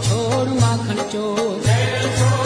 છોડ માખણ ચોર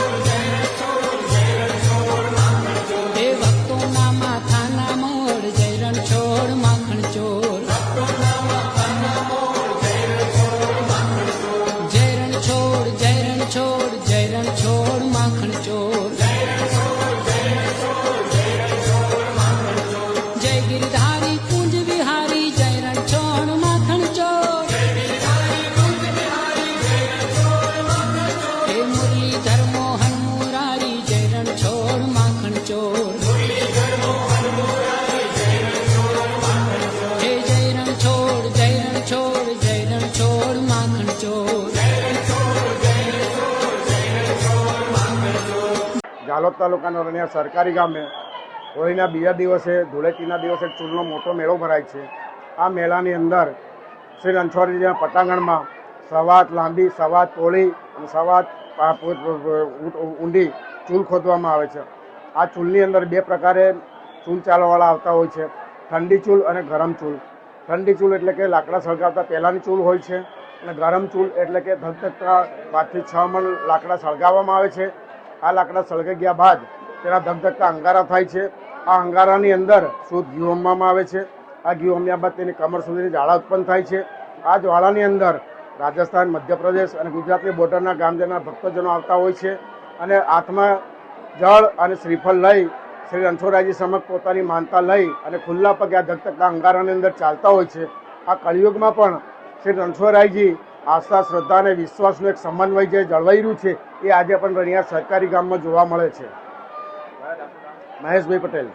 જાલોદ તાલુકાનો રણિયા સરકારી ગામે હોળીના બીજા દિવસે, ધૂળેટીના દિવસે ચૂલનો મોટો મેળો ભરાય છે. આ મેળાની અંદર શ્રી રણછોડજીના પટાંગણમાં સવાત લાંબી, સવાત પોળી અને સવાત ઊંડી ચૂલ ખોદવામાં આવે છે. આ ચૂલની અંદર બે પ્રકારે ચૂલ ચાલવાવાળા આવતા હોય છે. ઠંડી ચૂલ અને ગરમ ચૂલ. ઠંડી ચૂલ એટલે કે લાકડા સળગાવતા પહેલાંની ચૂલ હોય છે અને ગરમ ચૂલ એટલે કે ધગધગતા પાંચથી છ મણ લાકડા સળગાવવામાં આવે છે. આ લાકડા સળગાઈ ગયા બાદ તેના ધગધગતા અંગારા થાય છે. આ અંગારાની અંદર શુદ્ધ ઘી હોમવામાં આવે છે. આ ઘી હોમ્યા બાદ તેની કમર સુધીની જ્વાળા ઉત્પન્ન થાય છે. આ જ્વાળાની અંદર રાજસ્થાન, મધ્યપ્રદેશ અને ગુજરાતની બોર્ડરના ગામજના ભક્તજનો આવતા હોય છે અને હાથમાં જળ અને શ્રીફળ લઈ શ્રી રણછોડરાયજી સમક્ષ પોતાની માનતા લઈ અને ખુલ્લા પગે આ ધગધગતા અંગારાની અંદર ચાલતા હોય છે. આ કળિયુગમાં પણ શ્રી રણછોડરાયજી આસ્થા, શ્રદ્ધા અને વિશ્વાસનું એક સમન્વય જે જળવાઈ રહ્યું છે, એ આજે પણ રણિયા સરકારી ગામમાં જોવા મળે છે. મહેશભાઈ પટેલ.